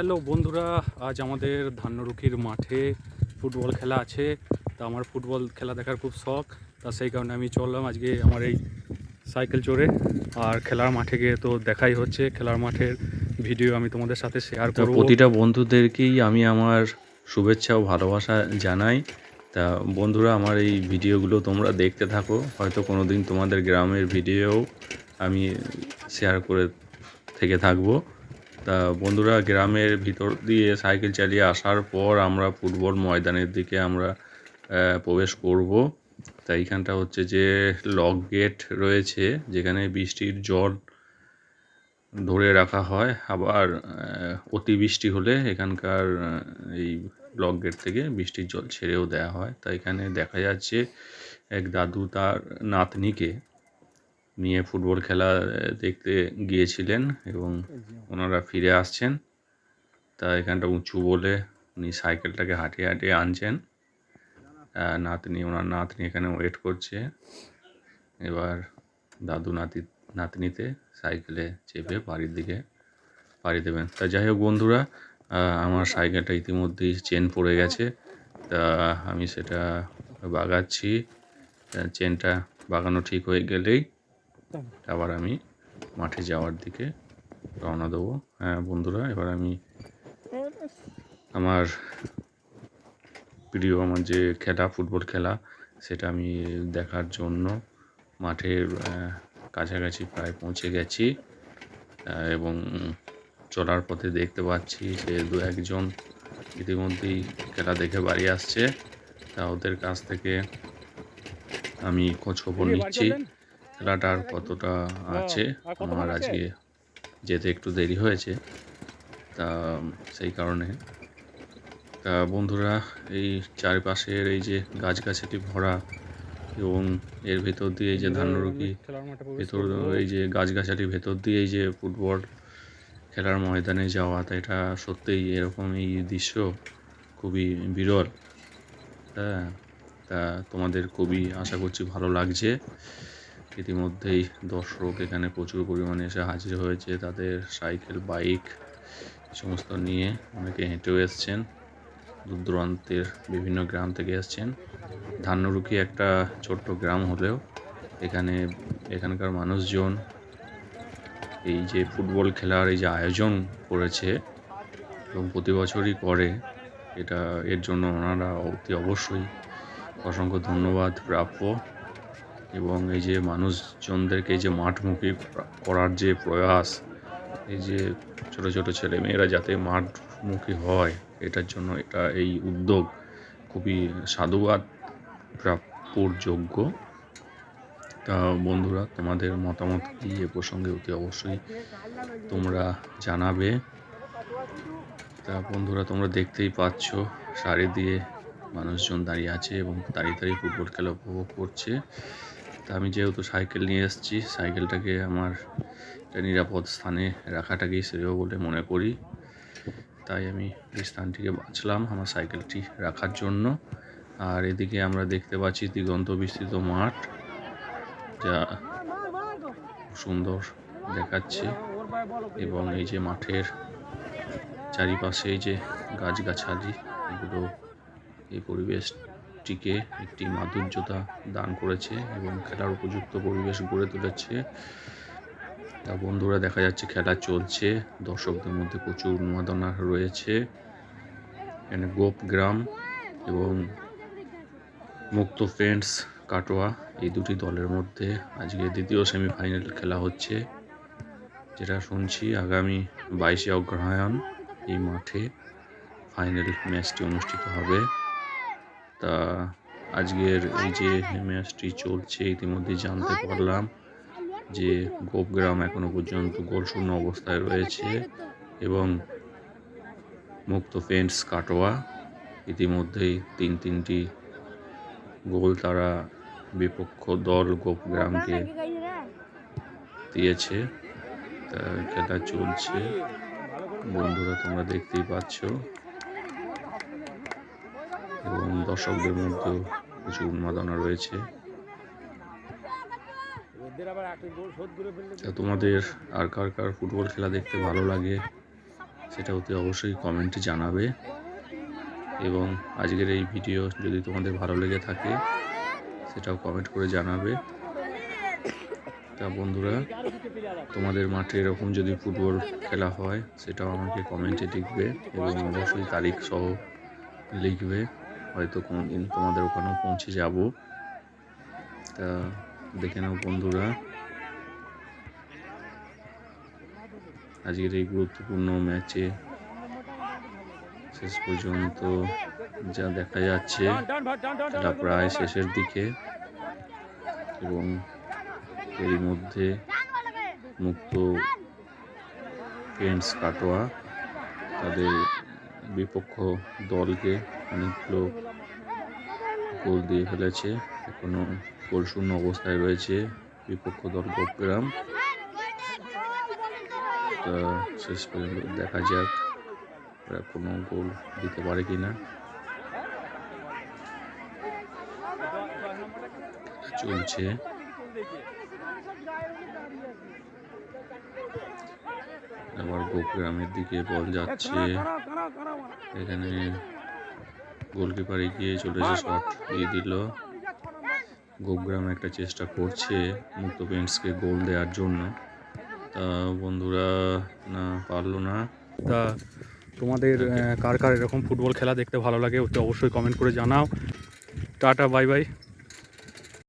Hello বন্ধুরা আজ আমাদের ধান্যরুকির মাঠে ফুটবল খেলা আছে। তা আমার ফুটবল খেলা দেখার খুব শখ তা সেই কারণে আমি চললাম আজকে আমার এই সাইকেল চড়ে। আর খেলার মাঠে গিয়ে তো দেখাই হচ্ছে খেলার মাঠের ভিডিও আমি তোমাদের সাথে শেয়ার করব। প্রতিটা বন্ধুদেরকেই আমি আমার শুভেচ্ছা ও ভালোবাসা জানাই। তা বন্ধুরা আমার এই ভিডিওগুলো তোমরা দেখতে থাকো। হয়তো কোনো দিন তোমাদের গ্রামের ভিডিও আমি শেয়ার করে থেকে থাকব। তা বন্ধুরা, গ্রামের ভিতর দিয়ে সাইকেল চালিয়ে আসার পর আমরা ফুটবল ময়দানের দিকে আমরা প্রবেশ করব। তা এইখানটা হচ্ছে যে লক গেট রয়েছে, যেখানে বৃষ্টির জল ধরে রাখা হয়। আবার অতিবৃষ্টি হলে এখানকার এই ব্লক গেট থেকে বৃষ্টির জল ছেড়েও দেওয়া হয়। তাই এখানে দেখা যাচ্ছে এক দাদু তার নাতনিকে নিয়ে ফুটবল খেলা দেখতে গিয়েছিলেন এবং ওনারা ফিরে আসছেন। তা এখানটা উঁচু বলে উনি সাইকেলটাকে হাঁটিয়ে হাঁটিয়ে আনছেন। নাতনি, ওনার নাতনি এখানে ওয়েট করছে। এবার দাদু নাতি, নাতনিতে সাইকেলে চেপে বাড়ির দিকে পাড়ি দেবেন। তা যাই হোক বন্ধুরা আমার সাইকেলটা ইতিমধ্যেই চেন পড়ে গেছে। তা আমি সেটা বাগাচ্ছি। চেনটা বাগানো ঠিক হয়ে গেলেই আবার আমি মাঠে যাওয়ার দিকে রওনা দেবো। হ্যাঁ বন্ধুরা এবার আমি আমার প্রিয় আমার যে খেলা ফুটবল খেলা সেটা আমি দেখার জন্য মাঠের কাছাকাছি প্রায় পৌঁছে গেছি। এবং চলার পথে দেখতে পাচ্ছি যে দু একজন ইতিমধ্যেই খেলা দেখে বাড়ি আসছে। তা ওদের কাছ থেকে আমি খোঁজ খবর নিচ্ছি। খেলাটার কতটা আছে? আমার আজকে যেতে একটু দেরি হয়েছে। তা সেই কারণে। তা বন্ধুরা এই চারপাশের এই যে গাছগাছালি ভরা এবং এর ভেতর দিয়ে যে ধান্যরুকি খেলার ভেতর এই যে গাছগাছালির ভেতর দিয়ে এই যে ফুটবল খেলার ময়দানে যাওয়া তা এটা সত্যিই এরকম এই দৃশ্য খুবই বিরল। হ্যাঁ তা তোমাদের খুবই আশা করছি ভালো লাগছে। ইতিমধ্যেই দর্শক এখানে প্রচুর পরিমাণে এসে হাজির হয়েছে তাদের সাইকেল, বাইক সমস্ত নিয়ে। অনেকে হেঁটেও এসছেন দূর দূরান্তের বিভিন্ন গ্রাম থেকে এসছেন। ধান্যরুকি একটা ছোট্ট গ্রাম হলেও এখানে এখানকার মানুষজন এই যে ফুটবল খেলার এই যে আয়োজন করেছে এবং প্রতি বছরই করে, এটা এর জন্য ওনারা অতি অবশ্যই অসংখ্য ধন্যবাদ প্রাপ্য। এবং এই যে মানুষজনদেরকে এই যে মাঠমুখী করার যে প্রয়াস, এই যে ছোট ছোট ছেলেমেয়েরা যাতে মাঠমুখী হয়, এটার জন্য এটা এই উদ্যোগ খুবই সাধুবাদ প্রাপ্যর যোগ্য তা বন্ধুরা, তোমাদের মতামত কি? এ প্রসঙ্গে অতি অবশ্যই তোমরা জানাবে। তা বন্ধুরা, তোমরা দেখতেই পাচ্ছ, সারি দিয়ে মানুষজন দাঁড়িয়ে আছে এবং দাঁড়িয়ে দাঁড়িয়ে ফুটবল খেলা উপভোগ করছে। তা আমি যেহেতু সাইকেল নিয়ে এসেছি, সাইকেলটাকে আমার একটা নিরাপদ স্থানে রাখাটাকেই শ্রেয় বলে মনে করি। তাই আমি এই স্থানটিকে বাঁচলাম আমার সাইকেলটি রাখার জন্য। আর এদিকে আমরা দেখতে পাচ্ছি দিগন্ত বিস্তৃত মাঠ, যা সুন্দর দেখাচ্ছে। এবং এই যে মাঠের চারিপাশে এই যে গাছগাছালি, এগুলো এই পরিবেশটিকে একটি মাধুর্যতা দান করেছে এবং খেলার উপযুক্ত পরিবেশ গড়ে তুলেছে। তা বন্ধুরা, দেখা যাচ্ছে খেলা চলছে। দর্শকদের মধ্যে প্রচুর উন্মাদনা রয়েছে। এখানে গোপ গ্রাম এবং মুক্ত ফ্রেন্ডস কাটোয়া, এই দুটি দলের মধ্যে আজকে দ্বিতীয় সেমিফাইনাল খেলা হচ্ছে, যেটা শুনছি আগামী বাইশে অগ্রহায়ণ এই মাঠে ফাইনাল ম্যাচটি অনুষ্ঠিত হবে। তা আজকের এই যে ম্যাচটি চলছে ইতিমধ্যে জানতে পারলাম যে গোপগ্রাম এখনও পর্যন্ত গোলশূন্য অবস্থায় রয়েছে এবং মুক্ত ফেন্স কাটোয়া ইতিমধ্যেই তিন তিনটি গোল তারা বিপক্ষ দল গোপগ্রামকে দিয়েছে। তা খেলা চলছে। বন্ধুরা তোমরা দেখতেই পাচ্ছ। এবং দর্শকদের মধ্যেও কিছু উন্মাদনা রয়েছে। তোমাদের আর কার কার ফুটবল খেলা দেখতে ভালো লাগে, সেটা অতি অবশ্যই কমেন্টে জানাবে। এবং আজকের এই ভিডিও যদি তোমাদের ভালো লেগে থাকে, সেটাও কমেন্ট করে জানাবে। তা বন্ধুরা, তোমাদের মাঠে এরকম যদি ফুটবল খেলা হয়, সেটাও আমাকে কমেন্টে লিখবে এবং অবশ্যই তারিখ সহ লিখবে। হয়তো কোনো দিন তোমাদের ওখানেও পৌঁছে যাব। তা দেখে নাও বন্ধুরা। আজকের এই গুরুত্বপূর্ণ ম্যাচে শেষ পর্যন্ত যা দেখা যাচ্ছে সেটা প্রায় শেষের দিকে এবং এরই মধ্যে মুক্ত ফ্রেন্ডস কাটোয়া তাদের বিপক্ষ দলকে অনেকগুলো গোল দিয়ে ফেলেছে। এখনও গোল শূন্য অবস্থায় রয়েছে বিপক্ষ দল গোপগ্রাম। শেষ পর্যন্ত দেখা যাক ওরা কোনো গোল দিতে পারে কিনা। চলছে। আবার গোগ্রামের দিকে বল যাচ্ছে। এখানে গোলকিপার এগিয়ে চলেছে শট দিয়ে দিল। গোগ্রাম একটা চেষ্টা করছে মুক্ত পেন্টসকে গোল দেওয়ার জন্য। তা বন্ধুরা না পারল না। তা তোমাদের কার কার এরকম ফুটবল খেলা দেখতে ভালো লাগে ওটা অবশ্যই কমেন্ট করে জানাও। Tata bye bye